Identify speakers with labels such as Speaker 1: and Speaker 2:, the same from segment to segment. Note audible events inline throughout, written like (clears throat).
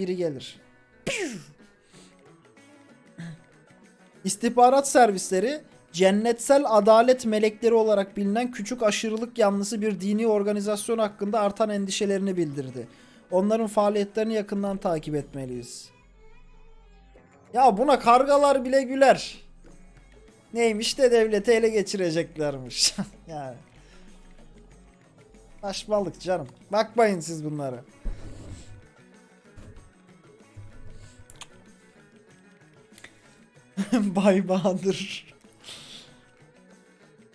Speaker 1: biri gelir. İstihbarat servisleri cennetsel adalet melekleri olarak bilinen küçük aşırılık yanlısı bir dini organizasyon hakkında artan endişelerini bildirdi. Onların faaliyetlerini yakından takip etmeliyiz. Ya buna kargalar bile güler. Neymiş de devleti ele geçireceklermiş. (laughs) yani. Saçmalık canım. Bakmayın siz bunlara. (laughs) Bay Bahadır.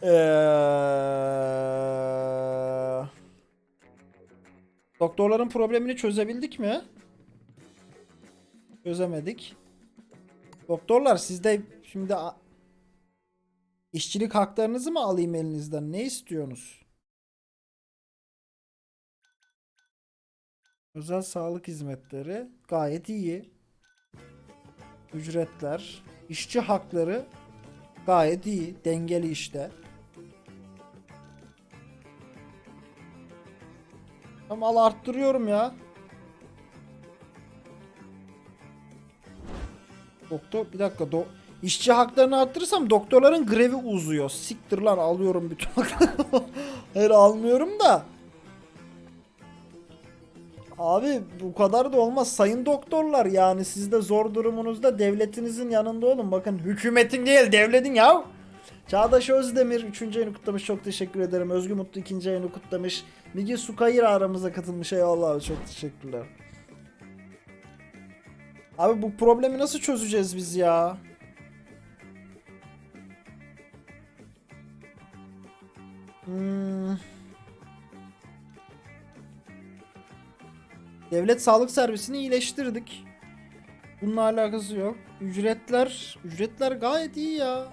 Speaker 1: Ee, doktorların problemini çözebildik mi? Çözemedik. Doktorlar sizde şimdi işçilik haklarınızı mı alayım elinizden? Ne istiyorsunuz? Özel sağlık hizmetleri gayet iyi. Ücretler, işçi hakları gayet iyi, dengeli işte. Tamam al arttırıyorum ya. Doktor bir dakika do işçi haklarını arttırırsam doktorların grevi uzuyor. Siktir lan alıyorum bütün haklarımı. (laughs) Hayır almıyorum da. Abi bu kadar da olmaz sayın doktorlar yani siz de zor durumunuzda devletinizin yanında olun. Bakın hükümetin değil devletin ya. Çağdaş Özdemir 3. ayını kutlamış çok teşekkür ederim. Özgü Mutlu 2. ayını kutlamış. Migi Sukayır aramıza katılmış eyvallah abi çok teşekkürler. Abi bu problemi nasıl çözeceğiz biz ya? Devlet sağlık servisini iyileştirdik. Bununla alakası yok. Ücretler, ücretler gayet iyi ya.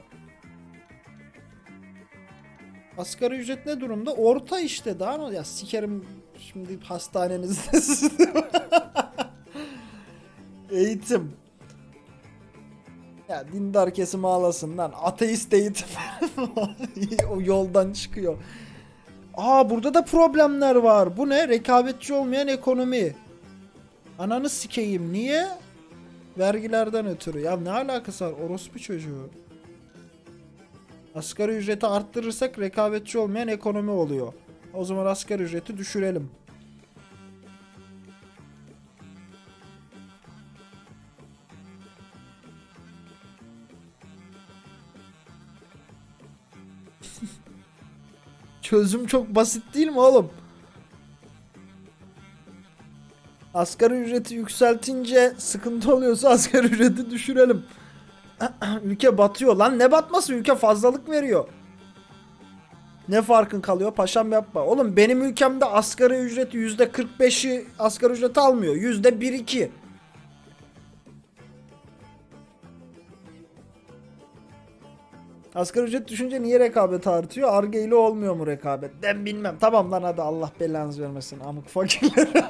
Speaker 1: Asgari ücret ne durumda? Orta işte daha ne? Ya sikerim şimdi hastanenizde. (laughs) Eğitim. Ya dindar kesim ağlasın lan. Ateist eğitim. (laughs) o yoldan çıkıyor. Aa burada da problemler var. Bu ne? Rekabetçi olmayan ekonomi. Ananı sikeyim. Niye? Vergilerden ötürü. Ya ne alakası var? Orospu çocuğu. Asgari ücreti arttırırsak rekabetçi olmayan ekonomi oluyor. O zaman asgari ücreti düşürelim. (laughs) Çözüm çok basit değil mi oğlum? Asgari ücreti yükseltince sıkıntı oluyorsa (laughs) asgari ücreti düşürelim. (clears throat) ülke batıyor. Lan ne batması? Ülke fazlalık veriyor. Ne farkın kalıyor? Paşam yapma. Oğlum benim ülkemde asgari ücreti %45'i asgari ücret almıyor. %1-2. Asgari ücret düşünce niye rekabet artıyor? Arge ile olmuyor mu rekabet? Ben bilmem. Tamam lan hadi Allah belanızı vermesin. Amık fakirleri. (laughs)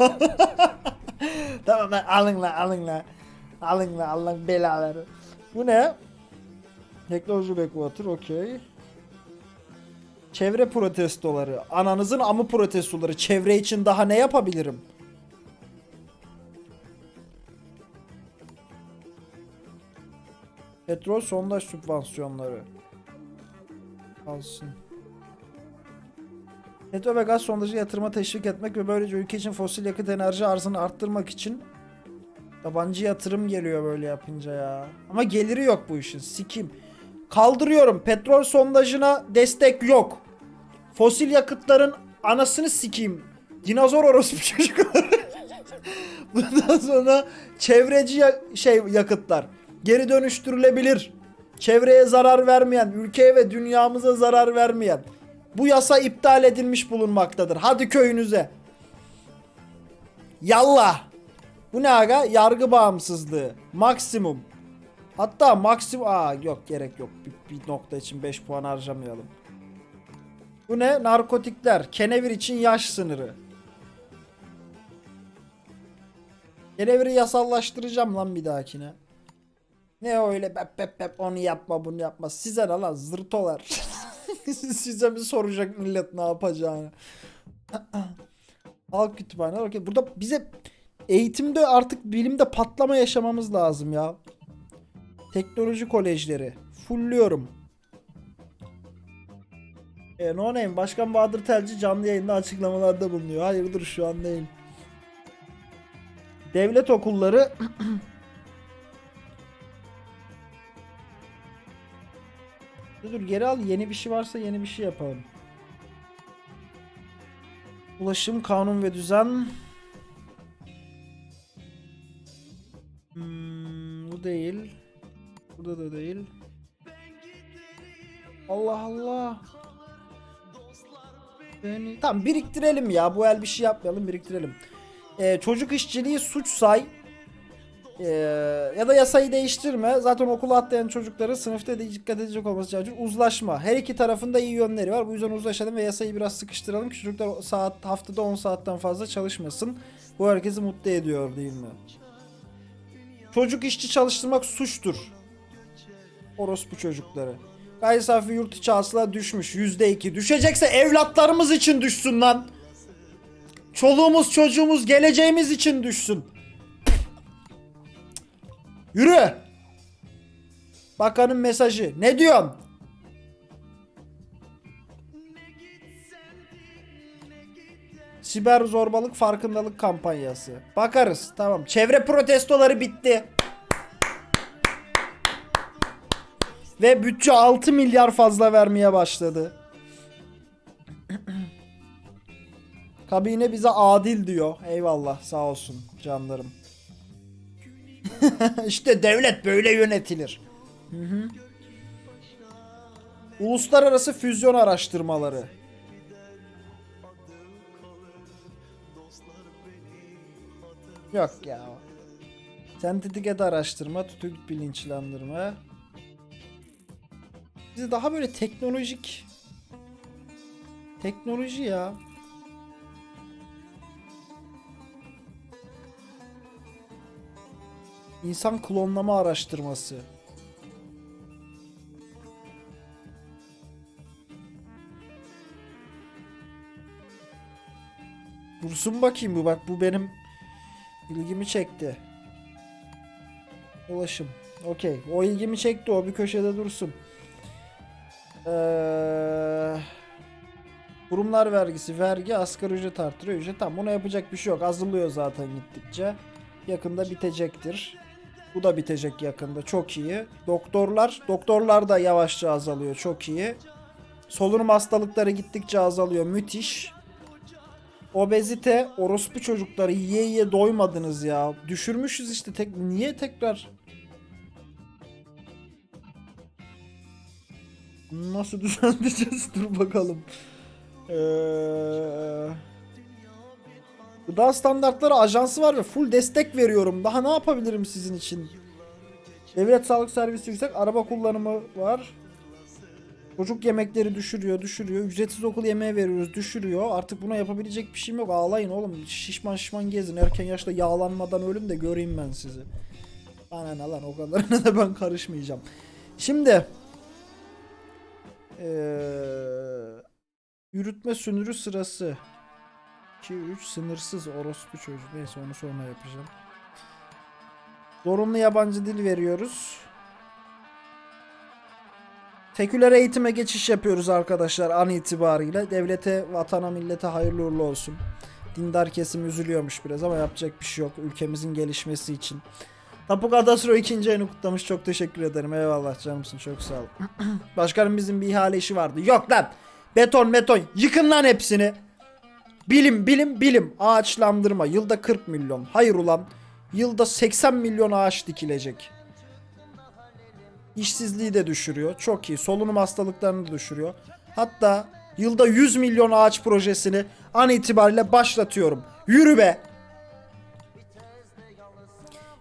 Speaker 1: tamam lan alın lan alın lan. Alın lan Allah'ın belaları. Bu ne? Teknoloji backwater okey. Çevre protestoları. Ananızın amı protestoları. Çevre için daha ne yapabilirim? Petrol sondaj sübvansiyonları. Alsın. Petrol ve gaz sondajı yatırıma teşvik etmek ve böylece ülke için fosil yakıt enerji arzını arttırmak için yabancı yatırım geliyor böyle yapınca ya. Ama geliri yok bu işin. Sikim. Kaldırıyorum. Petrol sondajına destek yok. Fosil yakıtların anasını sikeyim. Dinozor orospu (laughs) çocukları. Bundan sonra çevreci ya- şey yakıtlar. Geri dönüştürülebilir. Çevreye zarar vermeyen, ülkeye ve dünyamıza zarar vermeyen. Bu yasa iptal edilmiş bulunmaktadır. Hadi köyünüze. Yallah. Bu ne aga? Yargı bağımsızlığı. Maksimum. Hatta maksimum... Aa yok gerek yok. Bir, bir nokta için 5 puan harcamayalım. Bu ne? Narkotikler. Kenevir için yaş sınırı. Keneviri yasallaştıracağım lan bir dahakine. Ne öyle bep bep bep onu yapma bunu yapma. Size ne lan zırtolar. (laughs) Size mi soracak millet ne yapacağını. (clears throat) Halk kütüphane. Okey. Burada bize eğitimde artık bilimde patlama yaşamamız lazım ya. Teknoloji kolejleri. Fullüyorum. E, no name. Başkan Bahadır Telci canlı yayında açıklamalarda bulunuyor. Hayırdır şu an değil. Devlet okulları (clears throat) Dur geri al. Yeni bir şey varsa yeni bir şey yapalım. Ulaşım, kanun ve düzen. Hmm, bu değil. Burada da değil. Allah Allah. Beni... Tamam biriktirelim ya. Bu el bir şey yapmayalım biriktirelim. Ee, çocuk işçiliği suç say. Ee, ya da yasayı değiştirme. Zaten okula atlayan çocukları sınıfta da dikkat edecek olması gerekiyor. Uzlaşma. Her iki tarafında iyi yönleri var. Bu yüzden uzlaşalım ve yasayı biraz sıkıştıralım ki çocuklar saat haftada 10 saatten fazla çalışmasın. Bu herkesi mutlu ediyor değil mi? Çocuk işçi çalıştırmak suçtur. Orospu çocukları. Gayri safi yurt içi hasıla düşmüş. %2. Düşecekse evlatlarımız için düşsün lan. Çoluğumuz çocuğumuz geleceğimiz için düşsün. Yürü. Bakanın mesajı. Ne diyorsun? Siber zorbalık farkındalık kampanyası. Bakarız. Tamam. Çevre protestoları bitti. Ve bütçe 6 milyar fazla vermeye başladı. Kabine bize adil diyor. Eyvallah sağ olsun canlarım. (laughs) işte devlet böyle yönetilir. Hı hı. Uluslararası füzyon araştırmaları. Yok ya. Sentetik et araştırma, tutuk bilinçlendirme. Bize daha böyle teknolojik teknoloji ya. İnsan klonlama araştırması. Dursun bakayım bu bak bu benim ilgimi çekti. Ulaşım. Okey. O ilgimi çekti. O bir köşede dursun. Ee, kurumlar vergisi, vergi, asgari ücret artırıyor. Ücret tamam. Buna yapacak bir şey yok. Azalıyor zaten gittikçe. Yakında bitecektir. Bu da bitecek yakında. Çok iyi. Doktorlar, doktorlar da yavaşça azalıyor. Çok iyi. Solunum hastalıkları gittikçe azalıyor. Müthiş. Obezite, orospu çocukları yiye yiye doymadınız ya. Düşürmüşüz işte tek niye tekrar Nasıl (laughs) düzenleyeceğiz? Dur bakalım. Ee, gıda standartları ajansı var ve full destek veriyorum. Daha ne yapabilirim sizin için? Devlet sağlık servisi yüksek. Araba kullanımı var. Çocuk yemekleri düşürüyor, düşürüyor. Ücretsiz okul yemeği veriyoruz, düşürüyor. Artık buna yapabilecek bir şeyim yok. Ağlayın oğlum. Şişman şişman gezin. Erken yaşta yağlanmadan ölün de göreyim ben sizi. Bana ne lan o kadarına da ben karışmayacağım. Şimdi ee, yürütme sünürü sırası 2 3 sınırsız orospu çocuk. Neyse onu sonra yapacağım. Zorunlu yabancı dil veriyoruz. Seküler eğitime geçiş yapıyoruz arkadaşlar an itibariyle. Devlete, vatana, millete hayırlı uğurlu olsun. Dindar kesim üzülüyormuş biraz ama yapacak bir şey yok ülkemizin gelişmesi için. Tapu Kadastro ikinci ayını kutlamış. Çok teşekkür ederim. Eyvallah canımsın. Çok sağ ol. (clears throat) Başkanım bizim bir ihale işi vardı. Yok lan. Beton beton. Yıkın lan hepsini. Bilim bilim bilim. Ağaçlandırma. Yılda 40 milyon. Hayır ulan. Yılda 80 milyon ağaç dikilecek. İşsizliği de düşürüyor. Çok iyi. Solunum hastalıklarını da düşürüyor. Hatta yılda 100 milyon ağaç projesini an itibariyle başlatıyorum. Yürü be.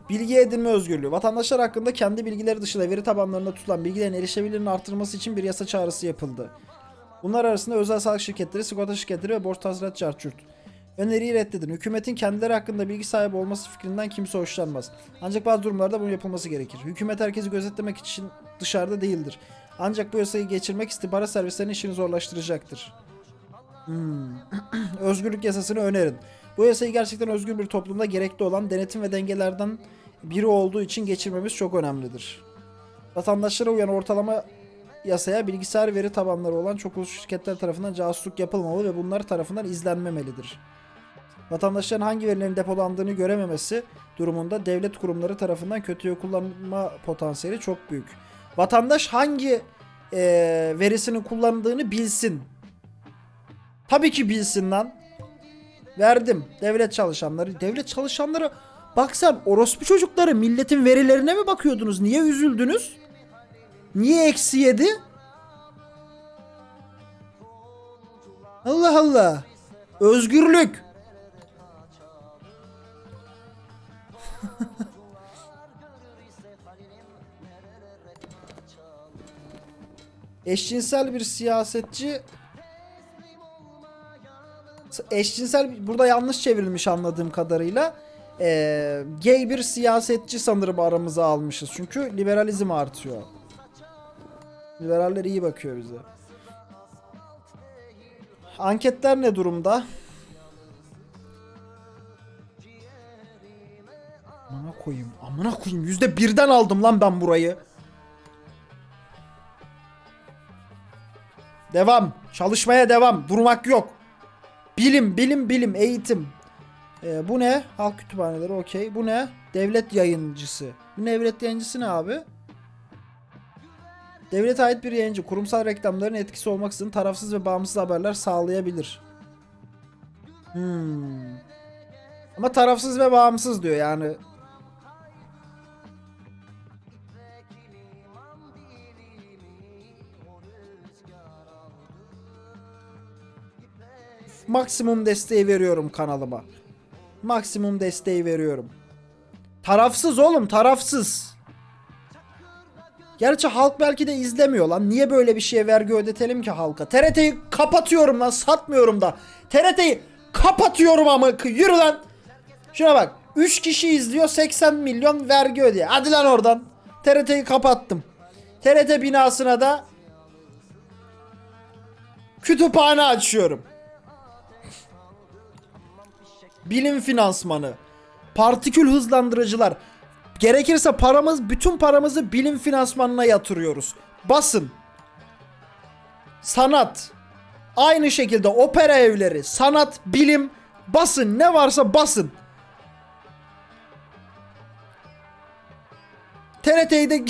Speaker 1: Bilgi edinme özgürlüğü. Vatandaşlar hakkında kendi bilgileri dışında veri tabanlarında tutulan bilgilerin erişebilirliğinin artırılması için bir yasa çağrısı yapıldı. Bunlar arasında özel sağlık şirketleri, sigorta şirketleri ve borç tazminat çarçurt. Öneriyi reddedin. Hükümetin kendileri hakkında bilgi sahibi olması fikrinden kimse hoşlanmaz. Ancak bazı durumlarda bunun yapılması gerekir. Hükümet herkesi gözetlemek için dışarıda değildir. Ancak bu yasayı geçirmek istihbarat servislerinin işini zorlaştıracaktır. Hmm. (clears throat) Özgürlük yasasını önerin. Bu yasayı gerçekten özgür bir toplumda gerekli olan denetim ve dengelerden biri olduğu için geçirmemiz çok önemlidir. Vatandaşlara uyan ortalama yasaya bilgisayar veri tabanları olan çok uluslu şirketler tarafından casusluk yapılmamalı ve bunlar tarafından izlenmemelidir. Vatandaşların hangi verilerin depolandığını görememesi durumunda devlet kurumları tarafından kötüye kullanma potansiyeli çok büyük. Vatandaş hangi eee, verisini kullandığını bilsin. Tabii ki bilsin lan. Verdim. Devlet çalışanları. Devlet çalışanları bak sen orospu çocukları milletin verilerine mi bakıyordunuz? Niye üzüldünüz? Niye eksi yedi? Allah Allah. Özgürlük. (laughs) Eşcinsel bir siyasetçi eşcinsel burada yanlış çevrilmiş anladığım kadarıyla Ee, gay bir siyasetçi sanırım aramıza almışız çünkü liberalizm artıyor. Liberaller iyi bakıyor bize. Anketler ne durumda? Amına koyayım. Amına koyayım. Yüzde birden aldım lan ben burayı. Devam. Çalışmaya devam. Durmak yok. Bilim, bilim, bilim, eğitim. Ee, bu ne? Halk kütüphaneleri okey. Bu ne? Devlet yayıncısı. Bu devlet yayıncısı ne abi? Devlete ait bir yayıncı kurumsal reklamların etkisi olmaksızın tarafsız ve bağımsız haberler sağlayabilir. Hmm. Ama tarafsız ve bağımsız diyor yani. Maksimum desteği veriyorum kanalıma. Maksimum desteği veriyorum. Tarafsız oğlum tarafsız. Gerçi halk belki de izlemiyor lan. Niye böyle bir şeye vergi ödetelim ki halka? TRT'yi kapatıyorum lan satmıyorum da. TRT'yi kapatıyorum ama yürü lan. Şuna bak. 3 kişi izliyor 80 milyon vergi ödüyor. Hadi lan oradan. TRT'yi kapattım. TRT binasına da kütüphane açıyorum. Bilim finansmanı. Partikül hızlandırıcılar. Gerekirse paramız, bütün paramızı bilim finansmanına yatırıyoruz. Basın. Sanat. Aynı şekilde opera evleri, sanat, bilim, basın ne varsa basın. TRT'yi de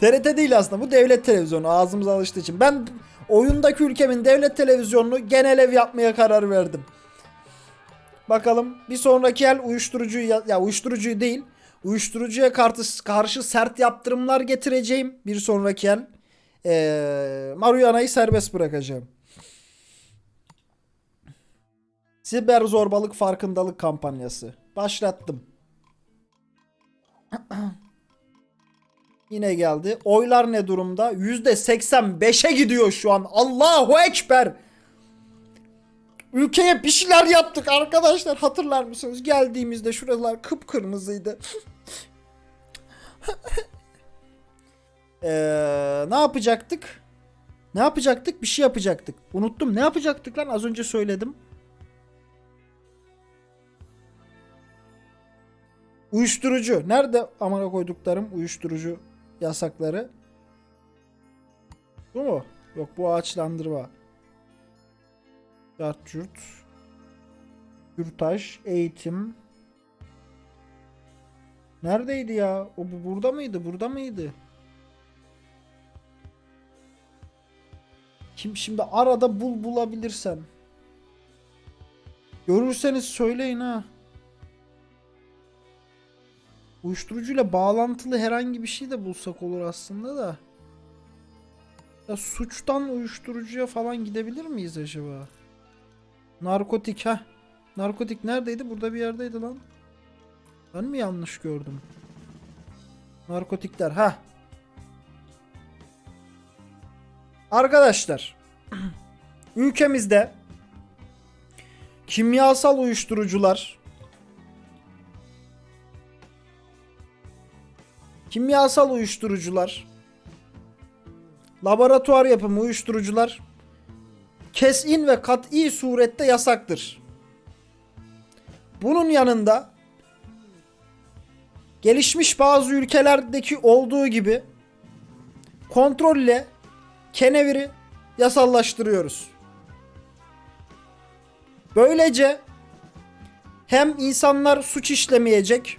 Speaker 1: TRT (laughs) değil aslında bu devlet televizyonu ağzımıza alıştığı için. Ben oyundaki ülkemin devlet televizyonunu genel ev yapmaya karar verdim. Bakalım bir sonraki el uyuşturucuyu ya, ya uyuşturucuyu değil uyuşturucuya karşı, karşı sert yaptırımlar getireceğim bir sonraki el. Ee, Marihuana'yı serbest bırakacağım. Siber zorbalık farkındalık kampanyası. Başlattım. (clears throat) Yine geldi. Oylar ne durumda? %85'e gidiyor şu an. Allahu Ekber. Ülkeye bir şeyler yaptık arkadaşlar. Hatırlar mısınız? Geldiğimizde şuralar kıpkırmızıydı. (laughs) Ee, ne yapacaktık? Ne yapacaktık? Bir şey yapacaktık. Unuttum. Ne yapacaktık lan? Az önce söyledim. Uyuşturucu. Nerede amına koyduklarım uyuşturucu yasakları? Bu mu? Yok bu ağaçlandırma. Cartçurt. Kürtaj. Eğitim. Neredeydi ya? O bu burada mıydı? Burada mıydı? Kim şimdi arada bul bulabilirsen. Görürseniz söyleyin ha. Uyuşturucuyla bağlantılı herhangi bir şey de bulsak olur aslında da. Ya suçtan uyuşturucuya falan gidebilir miyiz acaba? Narkotik ha. Narkotik neredeydi? Burada bir yerdeydi lan. Ben mi yanlış gördüm? Narkotikler ha. Arkadaşlar (clears throat) ülkemizde kimyasal uyuşturucular kimyasal uyuşturucular laboratuvar yapımı uyuşturucular kesin ve kat'i surette yasaktır. bunun yanında gelişmiş bazı ülkelerdeki olduğu gibi kontrolle keneviri yasallaştırıyoruz. Böylece hem insanlar suç işlemeyecek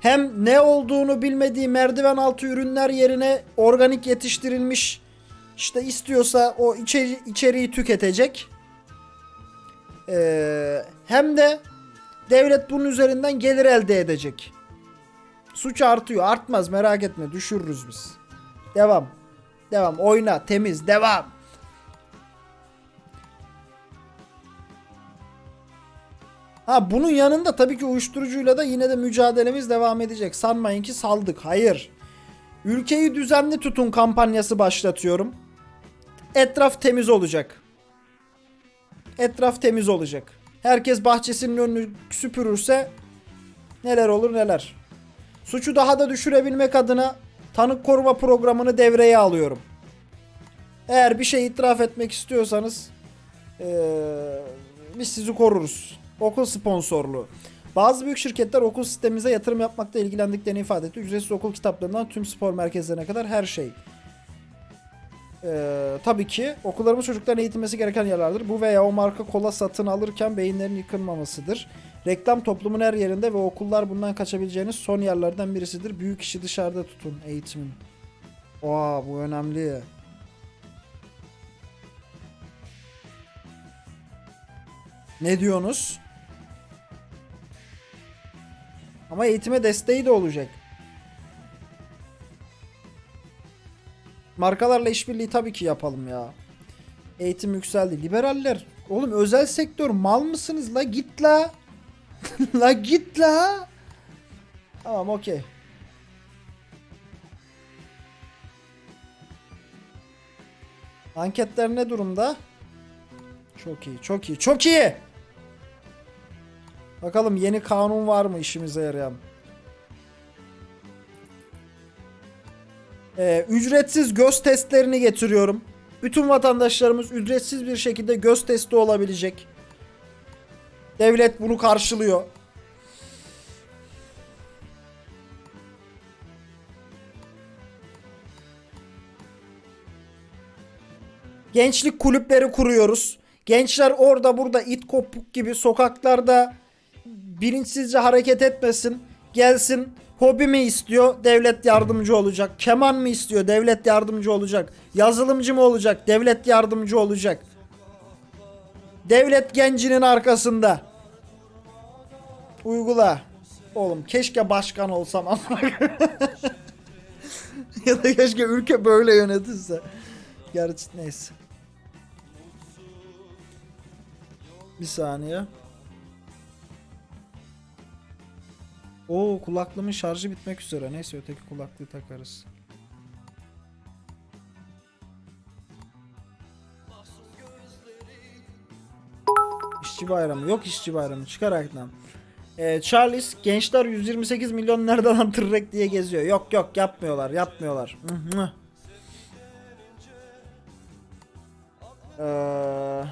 Speaker 1: hem ne olduğunu bilmediği merdiven altı ürünler yerine organik yetiştirilmiş işte istiyorsa o içeri, içeriği tüketecek. Ee, hem de devlet bunun üzerinden gelir elde edecek. Suç artıyor. Artmaz merak etme düşürürüz biz. Devam. Devam. Oyna. Temiz. Devam. Ha bunun yanında tabii ki uyuşturucuyla da yine de mücadelemiz devam edecek. Sanmayın ki saldık. Hayır. Ülkeyi düzenli tutun kampanyası başlatıyorum. Etraf temiz olacak. Etraf temiz olacak. Herkes bahçesinin önünü süpürürse neler olur neler. Suçu daha da düşürebilmek adına tanık koruma programını devreye alıyorum. Eğer bir şey itiraf etmek istiyorsanız eee, biz sizi koruruz. Okul sponsorluğu. Bazı büyük şirketler okul sistemimize yatırım yapmakta ilgilendiklerini ifade etti. Ücretsiz okul kitaplarından tüm spor merkezlerine kadar her şey. Ee, tabii ki okullarımız çocukların eğitilmesi gereken yerlerdir. Bu veya o marka kola satın alırken beyinlerin yıkılmamasıdır. Reklam toplumun her yerinde ve okullar bundan kaçabileceğiniz son yerlerden birisidir. Büyük işi dışarıda tutun eğitimin. Aa bu önemli. Ne diyorsunuz? Ama eğitime desteği de olacak. Markalarla işbirliği tabii ki yapalım ya. Eğitim yükseldi. Liberaller. Oğlum özel sektör mal mısınız la git la. (laughs) la git la. Tamam okey. Anketler ne durumda? Çok iyi, çok iyi, çok iyi. Bakalım yeni kanun var mı işimize yarayan? Ee, ücretsiz göz testlerini getiriyorum. Bütün vatandaşlarımız ücretsiz bir şekilde göz testi olabilecek. Devlet bunu karşılıyor. Gençlik kulüpleri kuruyoruz. Gençler orada burada it kopuk gibi sokaklarda bilinçsizce hareket etmesin. Gelsin hobi mi istiyor? Devlet yardımcı olacak. Keman mı istiyor? Devlet yardımcı olacak. Yazılımcı mı olacak? Devlet yardımcı olacak. Devlet gencinin arkasında. Uygula. Oğlum keşke başkan olsam ama. (laughs) ya da keşke ülke böyle yönetilse. Gerçi neyse. Bir saniye. Oo kulaklığımın şarjı bitmek üzere. Neyse öteki kulaklığı takarız. İşçi bayramı. Yok işçi bayramı. Çıkar ayaktan. Ee, Charles gençler 128 milyon nereden lan tırrek diye geziyor. Yok yok yapmıyorlar yapmıyorlar. Ee,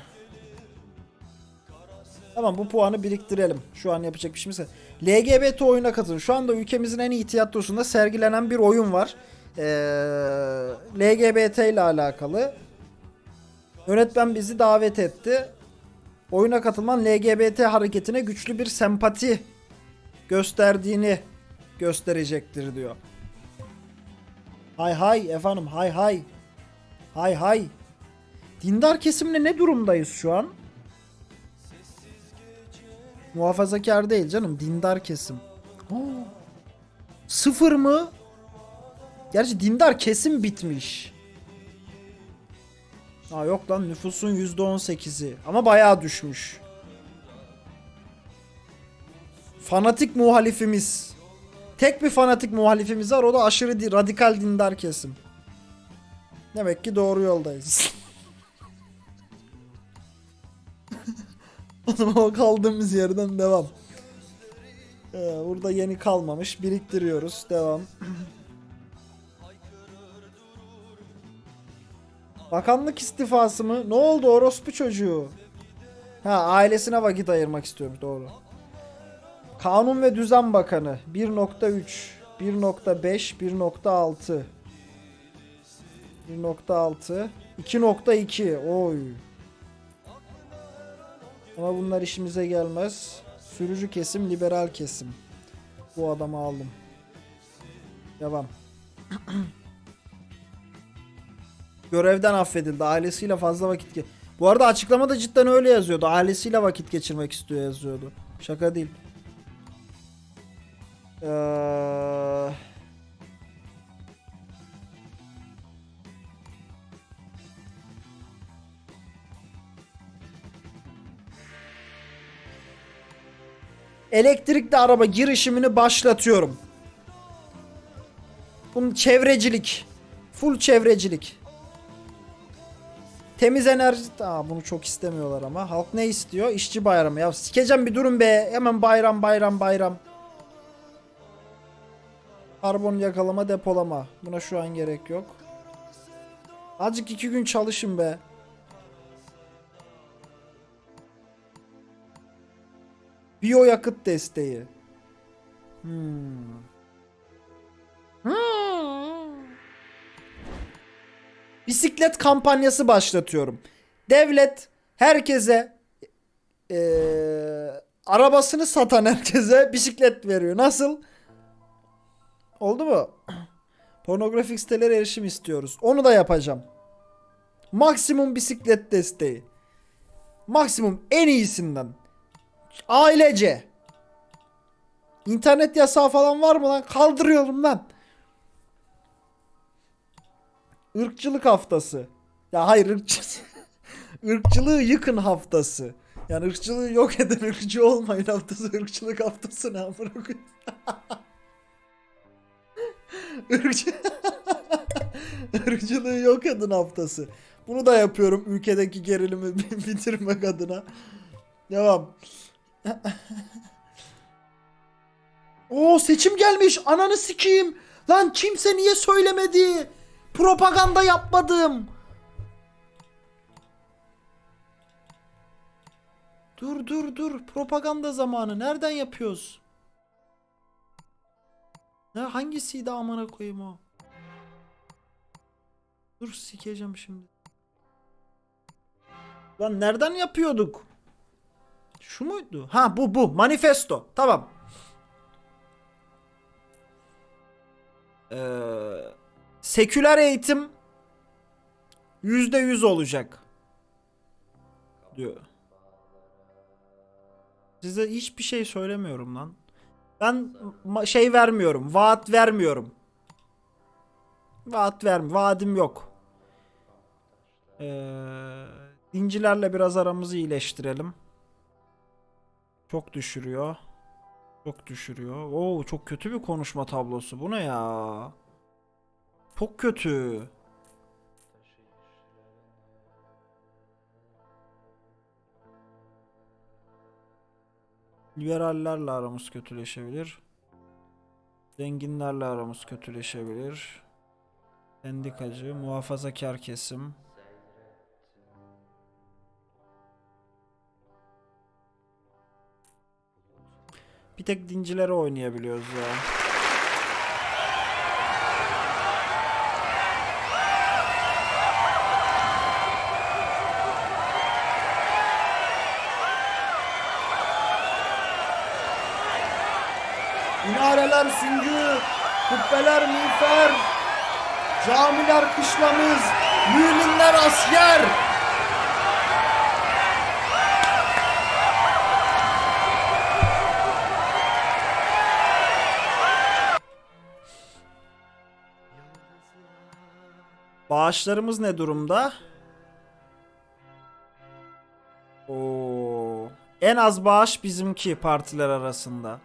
Speaker 1: Tamam bu puanı biriktirelim. Şu an yapacak bir şeyimiz yok. LGBT oyuna katılın. Şu anda ülkemizin en iyi tiyatrosunda sergilenen bir oyun var. Ee, LGBT ile alakalı. Yönetmen bizi davet etti. Oyuna katılman LGBT hareketine güçlü bir sempati gösterdiğini gösterecektir diyor. Hay hay efendim hay hay. Hay hay. Dindar kesimle ne durumdayız şu an? Muhafazakar değil canım. Dindar kesim. Oo. Sıfır mı? Gerçi dindar kesim bitmiş. Aa yok lan nüfusun %18'i. Ama bayağı düşmüş. Fanatik muhalifimiz. Tek bir fanatik muhalifimiz var. O da aşırı di- radikal dindar kesim. Demek ki doğru yoldayız. (laughs) O kaldığımız yerden devam. Ee, burada yeni kalmamış. Biriktiriyoruz. Devam. Bakanlık istifası mı? Ne oldu orospu çocuğu? Ha ailesine vakit ayırmak istiyormuş doğru. Kanun ve Düzen Bakanı 1.3 1.5 1.6 1.6 2.2 oy ama bunlar işimize gelmez. Sürücü kesim liberal kesim. Bu adamı aldım. Devam. (clears throat) Görevden affedildi. Ailesiyle fazla vakit ge- bu arada açıklamada cidden öyle yazıyordu. Ailesiyle vakit geçirmek istiyor yazıyordu. Şaka değil. Eee Elektrikli araba girişimini başlatıyorum. Bunun çevrecilik. Full çevrecilik. Temiz enerji... Aa, bunu çok istemiyorlar ama. Halk ne istiyor? İşçi bayramı. Ya sikeceğim bir durun be. Hemen bayram bayram bayram. Karbon yakalama depolama. Buna şu an gerek yok. Azıcık iki gün çalışın be. Biyo yakıt desteği. Hmm. Bisiklet kampanyası başlatıyorum. Devlet herkese eee, arabasını satan herkese bisiklet veriyor. Nasıl? Oldu mu? Pornografik sitelere erişim istiyoruz. Onu da yapacağım. Maksimum bisiklet desteği. Maksimum en iyisinden. Ailece. İnternet yasağı falan var mı lan? Kaldırıyorum lan. Irkçılık haftası. Ya hayır ırkçı... (laughs) ırkçılığı yıkın haftası. Yani ırkçılığı yok (laughs) eden ırkçı olmayın haftası. ırkçılık haftası ne amına koyayım? (laughs) Irkçı... Irkçılığı yok edin haftası. Bunu da yapıyorum ülkedeki gerilimi bitirmek adına. Devam. (laughs) Oo seçim gelmiş. Ananı sikeyim. Lan kimse niye söylemedi? Propaganda yapmadım. Dur dur dur. Propaganda zamanı. Nereden yapıyoruz? Ne hangisiydi amına koyayım o? Dur sikeceğim şimdi. Lan nereden yapıyorduk? Şu muydu? Ha bu bu. Manifesto. Tamam. Ee, seküler eğitim yüzde yüz olacak. Diyor. Size hiçbir şey söylemiyorum lan. Ben şey vermiyorum. Vaat vermiyorum. Vaat verm. Vaadim yok. Ee, dincilerle biraz aramızı iyileştirelim. Çok düşürüyor. Çok düşürüyor. Oo çok kötü bir konuşma tablosu. Bu ne ya? Çok kötü. Liberallerle aramız kötüleşebilir. Zenginlerle aramız kötüleşebilir. Sendikacı, muhafazakar kesim. Tek dincilere oynayabiliyoruz ya. Minareler süngü, kubbeler miğfer, camiler kışlamız, müminler asker. Bağışlarımız ne durumda? Oo. En az bağış bizimki partiler arasında.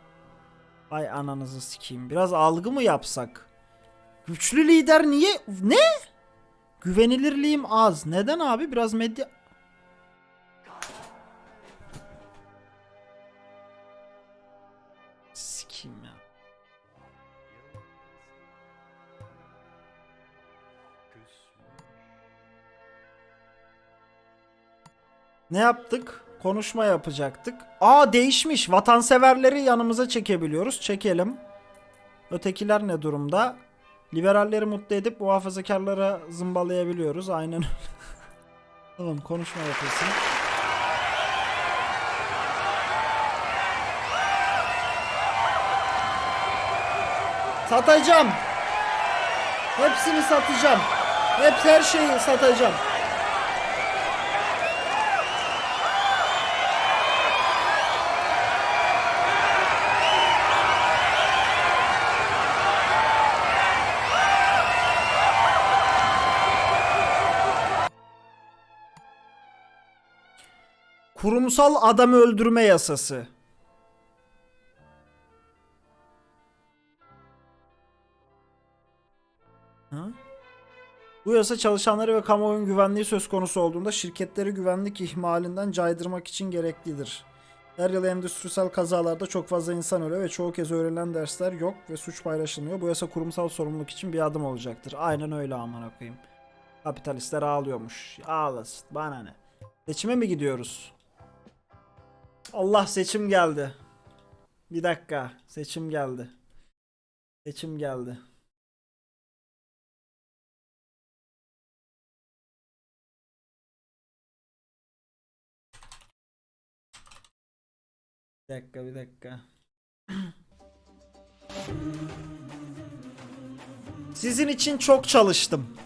Speaker 1: Ay ananızı sikeyim. Biraz algı mı yapsak? Güçlü lider niye? Ne? Güvenilirliğim az. Neden abi? Biraz medya... Ne yaptık? konuşma yapacaktık. Aa değişmiş. Vatanseverleri yanımıza çekebiliyoruz. Çekelim. Ötekiler ne durumda? Liberalleri mutlu edip muhafazakarlara zımbalayabiliyoruz. Aynen öyle. (laughs) tamam konuşma yapılsın. Satacağım. Hepsini satacağım. Hep her şeyi satacağım. Kurumsal adam öldürme yasası. Ha? Bu yasa çalışanları ve kamuoyunun güvenliği söz konusu olduğunda şirketleri güvenlik ihmalinden caydırmak için gereklidir. Her yıl endüstriyel kazalarda çok fazla insan ölüyor ve çoğu kez öğrenilen dersler yok ve suç paylaşılmıyor. Bu yasa kurumsal sorumluluk için bir adım olacaktır. Aynen öyle aman koyayım. Kapitalistler ağlıyormuş. Ağlasın. Bana ne? Seçime mi gidiyoruz? Allah seçim geldi. Bir dakika. Seçim geldi. Seçim geldi. Bir dakika bir dakika. Sizin için çok çalıştım.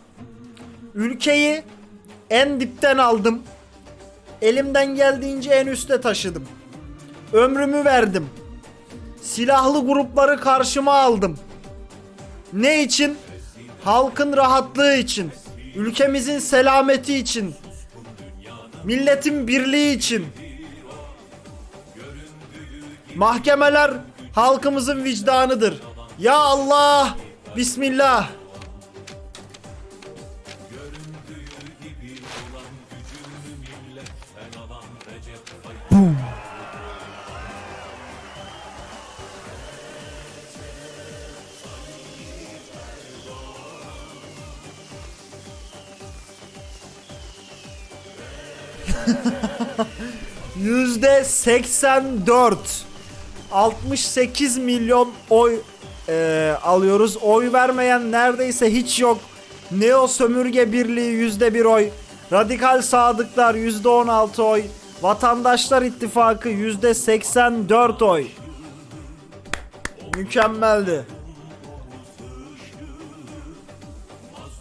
Speaker 1: Ülkeyi en dipten aldım. Elimden geldiğince en üste taşıdım. Ömrümü verdim. Silahlı grupları karşıma aldım. Ne için? Halkın rahatlığı için. Ülkemizin selameti için. Milletin birliği için. Mahkemeler halkımızın vicdanıdır. Ya Allah! Bismillah! Yüzde 84 68 milyon oy e, alıyoruz. Oy vermeyen neredeyse hiç yok. Neo Sömürge Birliği yüzde bir oy. Radikal Sadıklar yüzde 16 oy. Vatandaşlar İttifakı yüzde 84 oy. Mükemmeldi.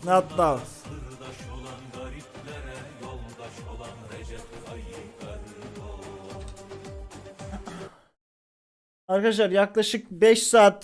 Speaker 1: Not bad. Arkadaşlar yaklaşık 5 saat